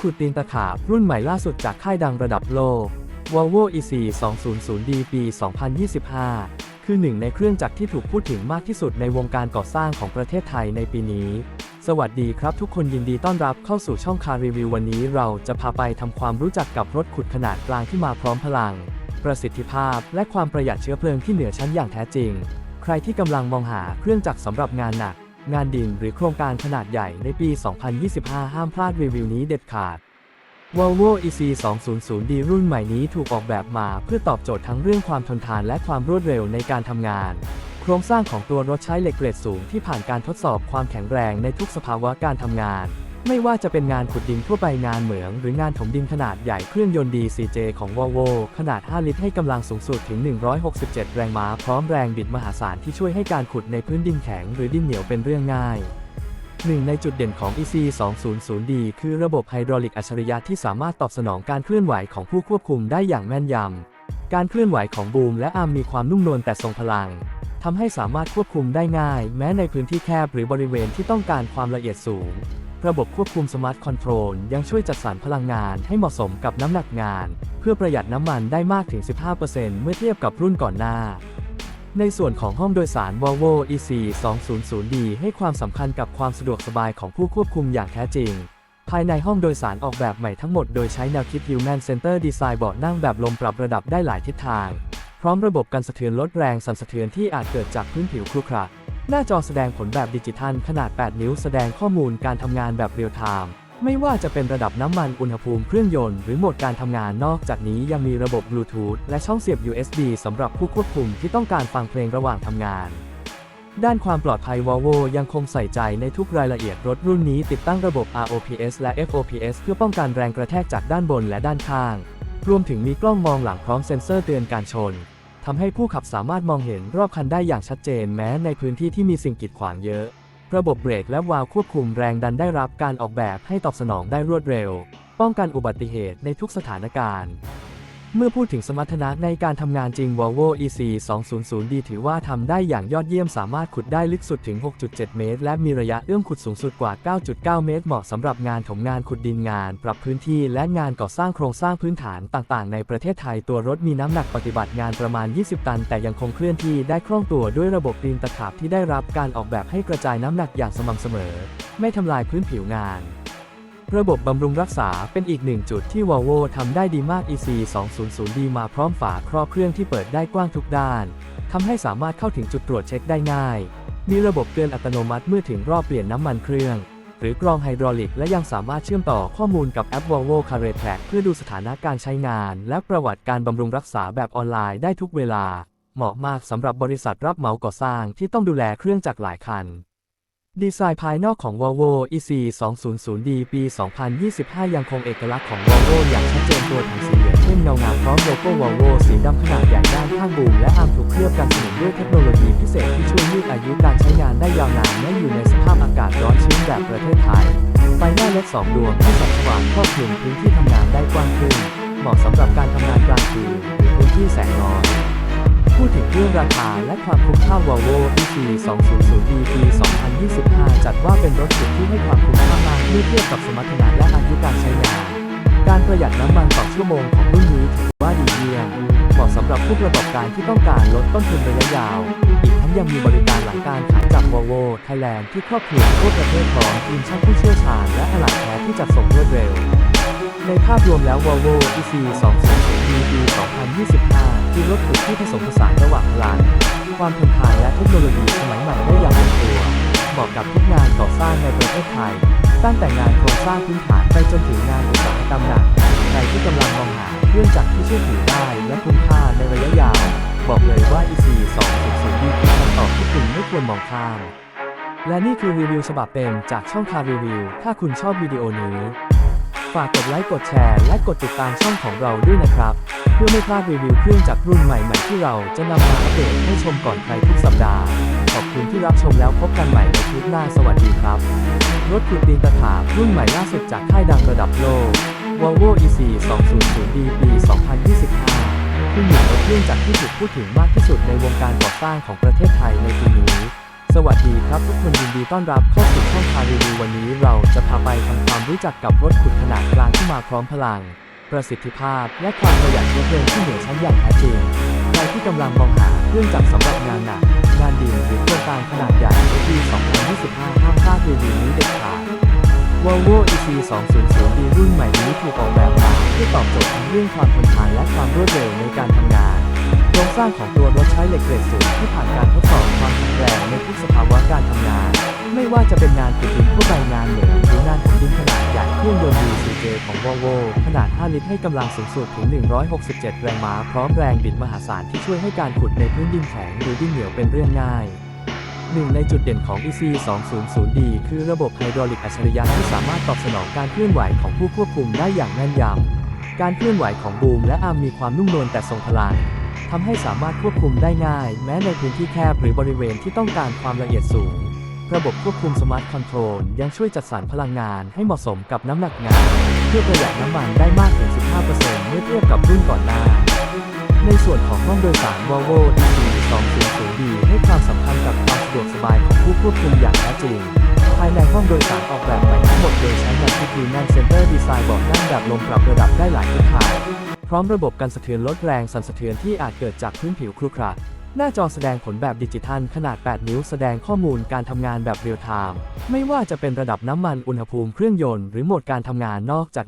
ขุดตีนตะขาบ รุ่นใหม่ล่าสุดจากค่ายดังระดับโลก Volvo EC 200D ปี 2025 คือหนึ่งในเครื่องจักรที่ถูกพูดถึงมากที่สุดในวงการก่อสร้างของประเทศไทยในปีนี้ สวัสดีครับทุกคนยินดีต้อนรับเข้าสู่ช่องคารีวิววันนี้เราจะพาไปทำความรู้จักกับรถขุดขนาดกลางที่มาพร้อมพลัง ประสิทธิภาพ และความประหยัดเชื้อเพลิงที่เหนือชั้นอย่างแท้จริง ใครที่กำลังมองหาเครื่องจักรสำหรับงานหนัก งานดินหรือโครงการขนาดใหญ่ในปี 2025 ห้ามพลาดรีวิวนี้เด็ดขาด Volvo EC 200D รุ่นใหม่นี้ถูกออกแบบมาเพื่อตอบโจทย์ทั้งเรื่องความทนทานและความรวดเร็วในการทำงาน โครงสร้างของตัวรถใช้เหล็กเกรดสูงที่ผ่านการทดสอบความแข็งแรงในทุกสภาวะการทำงาน ไม่ว่าจะเป็นงานขุดดินทั่วไปงานเหมือง หรืองานถมดินขนาดใหญ่เครื่องยนต์ DCJ ของ Volvo ขนาด 5 ลิตรให้กำลังสูงสุดถึง 167 แรงม้า พร้อมแรงบิดมหาศาลที่ช่วยให้การขุดในพื้นดินแข็งหรือดินเหนียวเป็นเรื่องง่ายหนึ่งในจุดเด่นของ EC 200D คือระบบไฮดรอลิกอัจฉริยะที่สามารถตอบสนองการเคลื่อนไหวของผู้ควบคุมได้อย่างแม่นยำ การเคลื่อนไหวของบูมและอาร์มมีความนุ่มนวลแต่ทรงพลังทำให้สามารถควบคุมได้ง่าย แม้ในพื้นที่แคบหรือบริเวณที่ต้องการความละเอียดสูง ระบบควบคุมสมาร์ทคอนโทรลยังช่วยจัดสรรพลังงานให้เหมาะสมกับน้ำหนักงาน เพื่อประหยัดน้ำมันได้มากถึง 15%เมื่อเทียบกับรุ่นก่อนหน้า ในส่วนของห้องโดยสาร Volvo EC 200D ให้ความสำคัญกับความสะดวกสบายของผู้ควบคุมอย่างแท้จริง ภายในห้องโดยสารออกแบบใหม่ทั้งหมดโดยใช้แนวคิด Human Center Design เบาะนั่งแบบลมปรับระดับได้หลายทิศทาง พร้อมระบบกันสะเทือนลดแรงสั่นสะเทือนที่อาจเกิดจากพื้นผิวครุขระ หน้าจอแสดงผลแบบดิจิทัลขนาด 8 นิ้วแสดงข้อมูลการทำงานแบบเรียลไทม์ไม่ว่าจะเป็นระดับน้ำมันอุณหภูมิเครื่องยนต์ หรือโหมดการทำงานนอกจากนี้ยังมีระบบบลูทูธและช่องเสียบ USB สำหรับผู้ควบคุมที่ต้องการฟังเพลงระหว่างทำงาน ด้านความปลอดภัย Volvo ยังคงใส่ใจในทุกรายละเอียดรถรุ่นนี้ติดตั้งระบบ ROPS และ FOPS เพื่อป้องกันแรงกระแทกจากด้านบนและด้านข้าง รวมถึงมีกล้องมองหลังพร้อมเซ็นเซอร์เตือนการชน ทำให้ผู้ขับสามารถมองเห็นรอบคันได้อย่างชัดเจนแม้ในพื้นที่ที่มีสิ่งกีดขวางเยอะ ระบบเบรกและวาล์วควบคุมแรงดันได้รับการออกแบบให้ตอบสนองได้รวดเร็ว ป้องกันอุบัติเหตุในทุกสถานการณ์ เมื่อพูดถึงสมรรถนะในการทำงานจริง Volvo EC 200D ถือว่าทำได้อย่างยอดเยี่ยมสามารถขุดได้ลึกสุดถึง 6.7 เมตร และมีระยะเอื้อมขุดสูงสุดกว่า 9.9 เมตร เหมาะสำหรับงานถมงานขุดดินงาน ปรับพื้นที่และงานก่อสร้างโครงสร้างพื้นฐานต่างๆ ในประเทศไทยตัวรถมีน้ำหนักปฏิบัติงานประมาณ 20 ตัน แต่ยังคงเคลื่อนที่ได้คล่องตัวด้วยระบบตีนตะขาบที่ได้รับการออกแบบให้กระจายน้ำหนักอย่างสม่ำเสมอ ไม่ทำลายพื้นผิวงาน ระบบบำรุงรักษาเป็นอีกหนึ่งจุดที่ Volvo ทำได้ดีมาก EC 200D มาพร้อมฝาครอบเครื่องที่เปิดได้กว้างทุกด้านทำให้สามารถเข้าถึงจุดตรวจเช็คได้ง่าย มีระบบเตือนอัตโนมัติเมื่อถึงรอบเปลี่ยนน้ำมันเครื่อง หรือกรองไฮดรอลิกและยังสามารถเชื่อมต่อข้อมูลกับแอป Volvo Car Track เพื่อดูสถานะการใช้งาน และประวัติการบำรุงรักษาแบบออนไลน์ได้ทุกเวลา เหมาะมากสำหรับบริษัทรับเหมาก่อสร้างที่ต้องดูแลเครื่องจักรหลายคัน ดีไซน์ภายนอกของ Volvo EC 200D ปี 2025 ยังคงเอกลักษณ์ของ Volvo อย่างชัดเจนตัวถังสีเหลืองเข้มเงางามพร้อมโลโก้ Volvo สีดำขนาดใหญ่ด้านข้างบูมและอาร์มถูกเคลือบกันสนิมด้วยเทคโนโลยีพิเศษที่ช่วยยืดอายุการใช้งานได้ยาวนานแม้อยู่ในสภาพอากาศร้อนชื้นแบบประเทศไทยไฟหน้าเล็กสองดวงที่ส่องสว่างครอบคลุมพื้นที่ทำงานได้กว้างขึ้น เหมาะสำหรับการทำงานกลางคืนหรือพื้นที่แสงน้อย พูดถึงเรื่องราคาและความคุ้มค่า Volvo EC 200D ปี2025 จัดว่าเป็นรถสุดที่ให้ความคุ้มค่ามากเมื่อเทียบกับสมรรถนะและอายุการใช้งาน การประหยัดน้ำมันต่อชั่วโมงของรุ่นนี้ถือว่าดีเยี่ยมเหมาะสำหรับผู้ประกอบการที่ต้องการลดต้นทุนระยะยาว อีกทั้งยังมีบริการหลังการขายจาก Volvo Thailand ที่ครอบคลุมทั่วประเทศพร้อมทีมช่างผู้เชี่ยวชาญและอะไหล่แท้ที่จัดส่งรวดเร็ว ในภาพรวมแล้ว Volvo EC 200D ปี2025 คือรถขุดที่ผสมผสานระหว่างพลังความทนทานและเทคโนโลยีสมัยใหม่ได้อย่างลงตัวเหมาะกับทุกงานก่อสร้างในประเทศไทย ตั้งแต่งานโครงสร้างพื้นฐานไปจนถึงงานอุตสาหกรรมหนักใครที่กำลังมองหาเครื่องจักรที่เชื่อถือได้และคุ้มค่าในระยะยาว บอกเลยว่า EC 200D คือคำตอบที่คุณไม่ควรมองข้ามและนี่คือรีวิวฉบับเต็มจากช่องคารีวิว ถ้าคุณชอบวิดีโอนี้ ฝากกดไลค์กดแชร์และกดติดตามช่องของเราด้วยนะครับ เพื่อไม่พลาดรีวิวเครื่องจักรรุ่นใหม่ ๆ ที่เราจะนำมาอัปเดตให้ชมก่อนใครทุกสัปดาห์ ขอบคุณที่รับชมแล้วพบกันใหม่ในคลิปหน้าสวัสดีครับ รถขุดดินตะขาบรุ่นใหม่ล่าสุดจากค่ายดังระดับโลก Volvo EC 200D ปี 2025 คือหนึ่งในเครื่องจักรที่ถูกพูดถึงมากที่สุดในวงการก่อสร้างของประเทศไทยในปีนี้ วัสดีครับทุกคนยินดีต้อนรับเข้าสู่ช่องพารีวิววันนี้เราจะพาไปทำความรู้จักกับรถขุดขนาดกลางที่มาพร้อมพลัง ประสิทธิภาพ และความประหยัดเชื้อเพลิงที่เหนือชั้นอย่างแท้จริงใครที่กำลังมองหาเครื่องจักรสำหรับงานหนักงานดินหรือโครงการขนาดใหญ่ในปี 2025 ห้ามพลาดรีวิวนี้เด็ดขาด Volvo EC 200D รุ่นใหม่นี้ถูกออกแบบมาเพื่อตอบโจทย์ทั้งเรื่องความทนทานและความรวดเร็วในการทำงาน รงสร้างของตัวรถใช้เหล็กเกรดสูงที่ผ่านการทดสอบความแข็งแรงในทุกสภาวะการทำงาน ไม่ว่าจะเป็นงานขุดดินทั่วไปงานเหล็กหรืองานขุดดินขนาดใหญ่เครื่องยนต์ V4J ของ Volvo ขนาด 5 ลิตรให้กำลังสูงสุดถึง 167 แรงม้า พร้อมแรงบิดมหาศาลที่ช่วยให้การขุดในพื้นดินแข็งหรือดินเหนียวเป็นเรื่องง่ายหนึ่งในจุดเด่นของ EC 200D คือระบบไฮดรอลิกอัจฉริยะที่สามารถตอบสนองการเคลื่อนไหวของผู้ควบคุมได้อย่างแม่นยำ การเคลื่อนไหวของบูมและอาร์มมีความนุ่มนวลแต่ทรงพลัง ทำให้สามารถควบคุมได้ง่าย แม้ในพื้นที่แคบหรือบริเวณที่ต้องการความละเอียดสูง ระบบควบคุมสมาร์ทคอนโทรลยังช่วยจัดสรรพลังงานให้เหมาะสมกับน้ำหนักงาน เพื่อประหยัดน้ำมันได้มากถึง 15%เมื่อเทียบกับรุ่นก่อนหน้า ในส่วนของห้องโดยสาร Volvo EC 200D ให้ความสำคัญกับความสะดวกสบายของผู้ควบคุมอย่างแท้จริงภายในห้องโดยสารออกแบบใหม่ทั้งหมดโดยใช้แนวคิด Human Center Design เบอกนั่งแบบลมปรับระดับได้หลายทิศทาง พร้อมระบบกันสะเทือนลดแรงสั่นสะเทือนที่อาจเกิดจากพื้นผิวครุขระหน้าจอแสดงผลแบบดิจิทัลขนาด 8 นิ้วแสดงข้อมูลการทำงานแบบเรียลไทม์ไม่ว่าจะเป็นระดับน้ำมันอุณหภูมิเครื่องยนต์หรือโหมดการทำงานนอกจาก